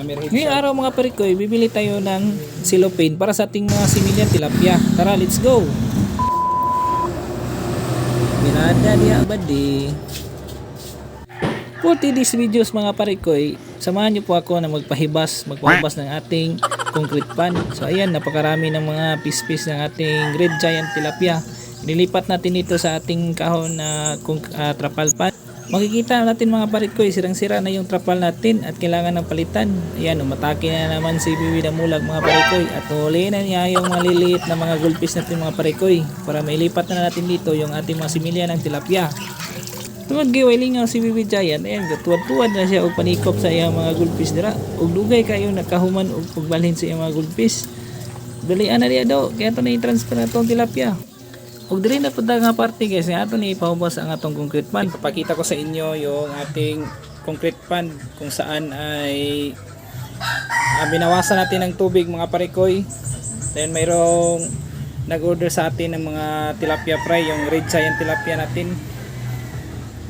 Ngayong araw mga parikoy, bibili tayo ng cellophane para sa ating mga similyan tilapia. Tara, let's go! Binada niya abadi. For today's videos mga parikoy, samahan niyo po ako na magpahibas, magpahibas ng ating concrete pan. So ayan, napakarami ng mga piece-piece ng ating red giant tilapia. Nilipat natin ito sa ating kahon na kung ah, trapal pan. Makikita natin mga parikoy, sirang-sira na yung trapal natin at kailangan ng palitan. Ayan, umatake na naman si Bibi Damulag mga parikoy at huli na niya yung maliliit na mga gulpis natin mga parikoy para mailipat na natin dito yung ating mga similya ng tilapia. Tungod giway lingaw si Bibi Giant, ayan, tuwad-tuwad na siya og panikop sa iyang mga gulpis dira. Ug dugay kayo nakahuman og pagbalhin sa iyang mga gulpis. Dalian na diya daw, kaya ito na i-transfer na itong tilapia. Ug diri na pud nga parte guys, nga ato ni ipahubos ang atong concrete pan. Ipapakita ko sa inyo yung ating concrete pan kung saan ay ah, binawasan natin ng tubig mga parikoy. Then mayroong nag-order sa atin ng mga tilapia fry, yung red giant tilapia natin.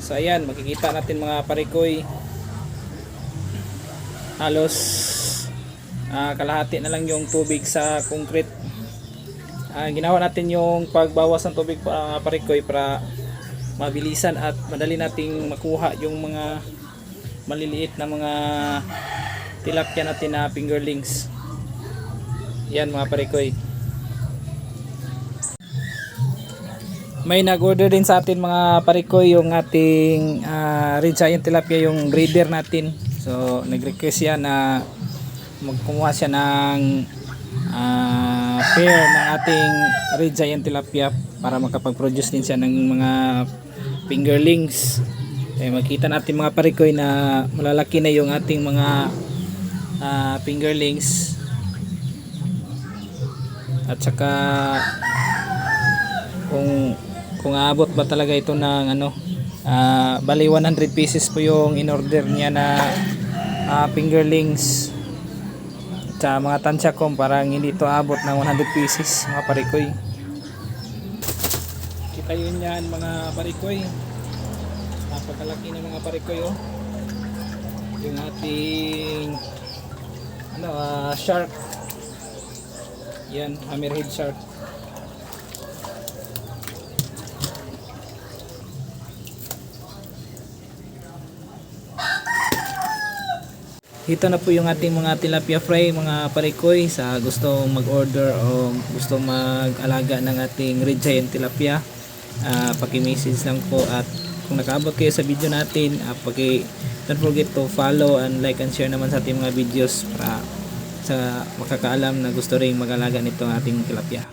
So ayan, makikita natin mga parikoy. Halos ah, kalahati na lang yung tubig sa concrete. Ah, ginawa natin yung pagbawas ng tubig para mga parikoy para mabilisan at madali nating makuha yung mga maliliit na mga tilapia natin na fingerlings. Yan mga parikoy. May nag-order din sa atin mga parikoy yung ating ah, red giant tilapia yung breeder natin. So nag-request siya na magkumuha siya ng ah, pair ng ating red giant tilapia para makapag-produce din siya ng mga fingerlings. Kaya makita natin mga parikoy na malalaki na yung ating mga ah, fingerlings. At saka kung kung aabot ba talaga ito ng ano ah, bali 100 pieces po yung in order niya na ah, fingerlings sa mga tansya ko parang hindi ito abot ng 100 pieces mga parikoy. Kita yun yan mga parikoy. Napakalaki ng mga parikoy oh. Yung ating ano ah, shark. Yan hammerhead shark Ito na po yung ating mga tilapia fry, mga parikoy sa gusto mag-order o gusto mag-alaga ng ating red giant tilapia. Uh, paki-message lang po at kung nakaabot kayo sa video natin, uh, paki don't forget to follow and like and share naman sa ating mga videos para sa makakaalam na gusto rin mag-alaga nito ating tilapia.